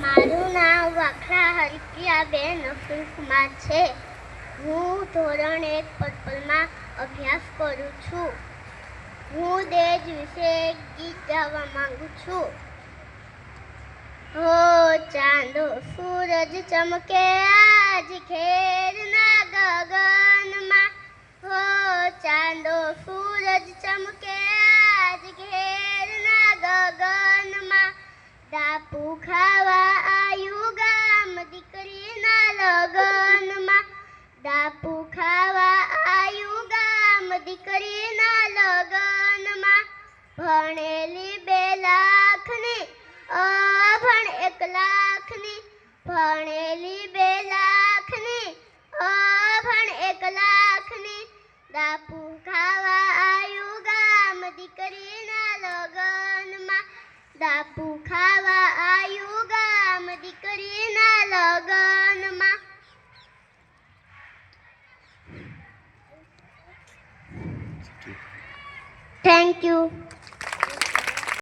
મારું નામ વાખરા હરકિયાબેન અબ્દુલકુમાર છે. હું ધોરણ એક પર્પલમાં અભ્યાસ કરું છું. હું દેજ વિશે ગીત ગાવા માંગુ છું. હો ચાંદો સૂરજ ચમકે આજ ખેરના ગગનમાં. હો ચાંદો સૂરજ ચમકે આજ ઘેરના ગગનમાં. ટાપુ ખાવા લગનમાં ડાપુ ખાવા આયુ ગામ દીકરીના લગનમાં. ભણેલી બે લાખની અભણ એક લાખની. ભણેલી બે લાખની અભણ એક લાખની. ડાપુ ખાવા આયુ ગામ દીકરીના લગનમાં. ડાપુ ખાવા આયુ Thank you.